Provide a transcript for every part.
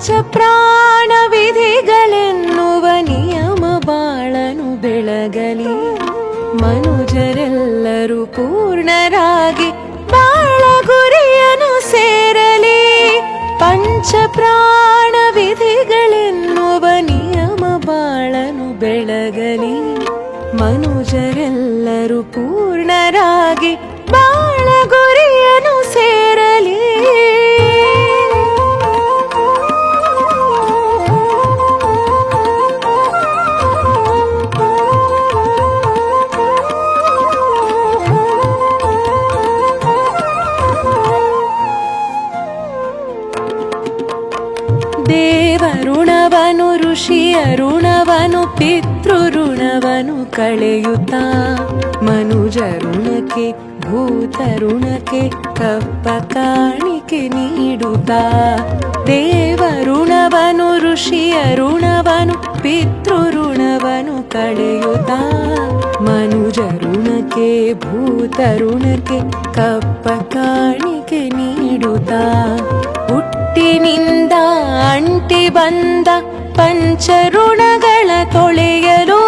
ಪಂಚ ಪ್ರಾಣ ವಿಧಿಗಳೆನ್ನುವ ನಿಯಮ ಬಾಳನು ಬೆಳಗಲಿ. ಮನುಜರೆಲ್ಲರೂ ಪೂರ್ಣರಾಗಿ ಬಾಳ ಗುರಿಯನು ಸೇರಲಿ. ಪಂಚ ಪ್ರಾಣ ವಿಧಿಗಳೆನ್ನುವ ನಿಯಮ ಬಾಳನು ಬೆಳಗಲಿ. ಮನುಜರೆಲ್ಲರೂ ಪೂರ್ಣರಾಗಿ ದೇವಋಣವನು ಋಷಿಯ ಋಣವನು ಪಿತೃ ಋಣವನು ಕಳೆಯುತ್ತಾ ಮನುಜ ಋಣಕ್ಕೆ ಭೂತ ಋಣಕ್ಕೆ ಕಪ್ಪ ಕಾಣಿಕೆ ನೀಡುತ್ತಾ ದೇವಋಣವನು ಋಷಿಯ ಋಣವನು ಪಿತೃ ಋಣವನು ಕಳೆಯುತ್ತಾ ಮನುಜ ಋಣಕ್ಕೆ ಭೂತ ಋಣಕ್ಕೆ ಕಪ್ಪ ಕಾಣಿಕೆ ನೀಡುತ್ತಾ ಹುಟ್ಟಿನಿಂದ ಅಂಟಿ ಬಂದ ಪಂಚಋಣಗಳ ತೊಳೆಯಲು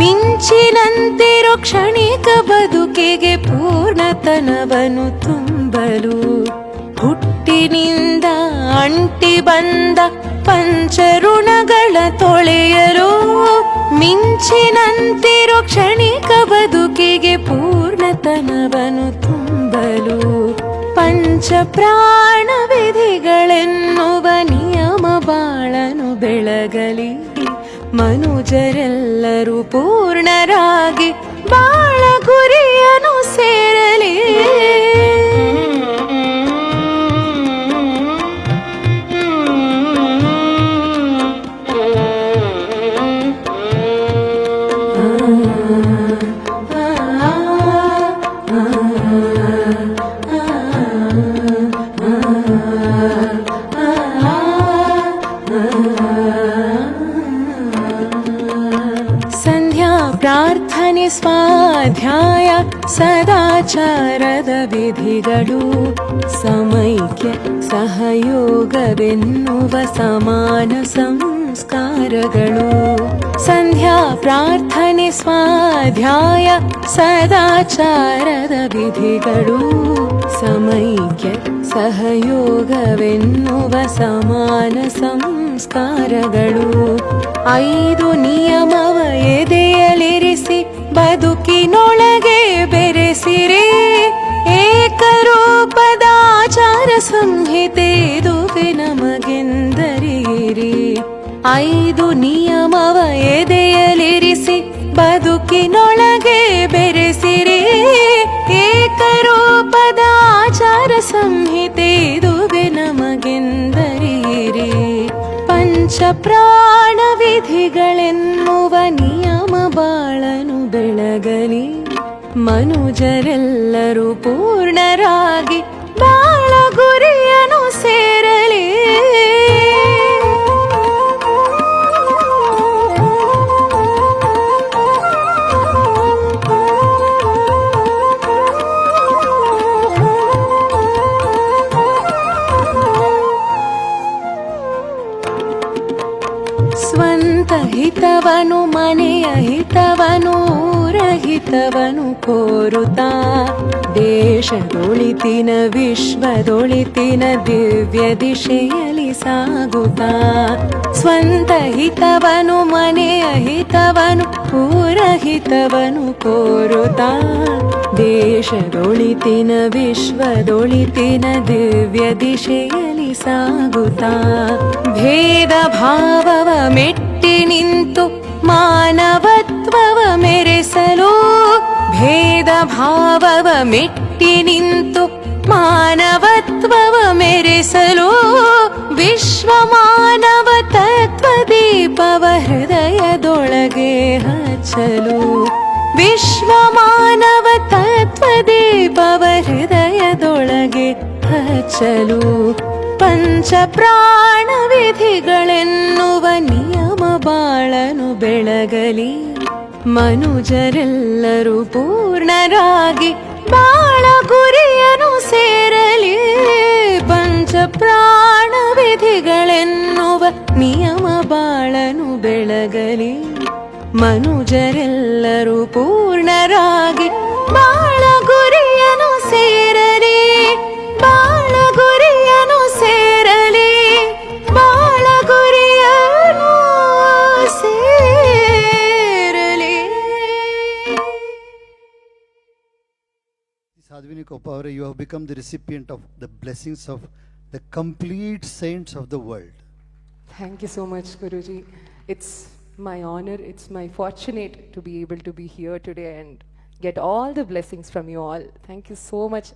ಮಿಂಚಿನಂತಿರೋ ಕ್ಷಣಿಕ ಬದುಕಿಗೆ ಪೂರ್ಣತನವನು ತುಂಬಲು ಹುಟ್ಟಿನಿಂದ ಅಂಟಿ ಬಂದ ಪಂಚಋಣಗಳ ತೊಳೆಯಲು ಮಿಂಚಿನಂತಿರೋ ಕ್ಷಣಿಕ ಬದುಕಿಗೆ ಪೂರ್ಣತನವನು ತುಂಬಲು ಪಂಚ ಪ್ರಾಣ ವಿಧಿಗಳೆನ್ನುವ ನಿಯಮ ಬಾಳನು ಬೆಳಗಲಿ ಮನುಜರೆಲ್ಲರೂ ಪೂರ್ಣರಾಗಿ ಪ್ರಾರ್ಥನೆ ಸ್ವಾಧ್ಯಾಯ ಸದಾಚಾರದ ವಿಧಿಗಳು. ಸಮೈಕ್ಯ ಸಹಯೋಗವೆನ್ನುವ ಸಮಾನ ಸಂಸ್ಕಾರಗಳು. ಸಂಧ್ಯಾ ಪ್ರಾರ್ಥನೆ ಸ್ವಾಧ್ಯಾಯ ಸದಾಚಾರದ ವಿಧಿಗಳು. ಸಮೈಕ್ಯ ಸಹಯೋಗವೆನ್ನುವ ಸಮಾನ ಸಂಸ್ಕಾರಗಳು. ಐದು ನಿಯಮವ ಎದೆಯಲಿರಿಸಿ ಐದು ನಿಯಮವ ಎದೆಯಲಿರಿಸಿ ಬದುಕಿನೊಳಗೆ ಬೆರೆಸಿರಿ. ಏಕರೂಪದ ಆಚಾರ ಸಂಹಿತೆ ಇದುವೆ ನಮಗೆಂದರಿಯಿರಿ. ಪಂಚ ಪ್ರಾಣ ವಿಧಿಗಳೆನ್ನುವ ನಿಯಮ ಬಾಳನು ಬೆಳಗಲಿ. ಮನುಜರೆಲ್ಲರೂ ಪೂರ್ಣರಾಗಿ ಸ್ವಂತ ಹಿತವನು ಮನೆಯ ಹಿತವನು ಊರ ಹಿತವನು ಕೋರುತ್ತಾ ದೇಶದೊಳಿತಿನ ವಿಶ್ವದೊಳಿತಿನ ದಿವ್ಯ ದಿಶೆಯಲ್ಲಿ ಸಾಗುತ್ತಾ ಸ್ವಂತ ಹಿತವನು ಮನೆಯ ಹಿತವನು ಊರ ಹಿತವನು ಕೋರುತ್ತಾ ದೇಶದೊಳಿತಿನ ವಿಶ್ವದೊಳಿತಿನ ದಿವ್ಯ ದಿಶೆಯಲ್ಲಿ ಸಾಗುತ್ತಾ ಭೇದ ಭಾವವ ಮೆಟ್ಟಿ ನಿಂತು ಮಾನವತ್ವವ ಮೆರೆಸಲು ಭೇದ ಭಾವವ ಮೆಟ್ಟಿ ನಿಂತು ಮಾನವತ್ವವ ಮೆರೆಸಲು ವಿಶ್ವ ಮಾನವ ತತ್ವ ದೀಪವ ಹೃದಯದೊಳಗೆ ಹಚ್ಚಲು ವಿಶ್ವ ಮಾನವ ತತ್ವ ದೀಪವ ಹೃದಯದೊಳಗೆ ಹಚ್ಚಲು ಪಂಚ ಪ್ರಾಣ ವಿಧಿಗಳೆನ್ನುವ ನಿಯಮ ಬೆಳಗಲಿ ಮನುಜರೆಲ್ಲರೂ ಪೂರ್ಣರಾಗಿ ಬಾಳ ಗುರಿಯನು ಸೇರಲಿ. ಪಂಚ ಪ್ರಾಣ ವಿಧಿಗಳೆನ್ನುವ ನಿಯಮ ಬಾಳನು ಬೆಳಗಲಿ. ಮನುಜರೆಲ್ಲರೂ ಪೂರ್ಣರಾಗಿ Sadhvini Kopavare, you have become the recipient of the blessings of the complete saints of the world. Thank you so much, Guruji. It's my honor, it's my fortunate to be able to be here today and get all the blessings from you all. Thank you so much.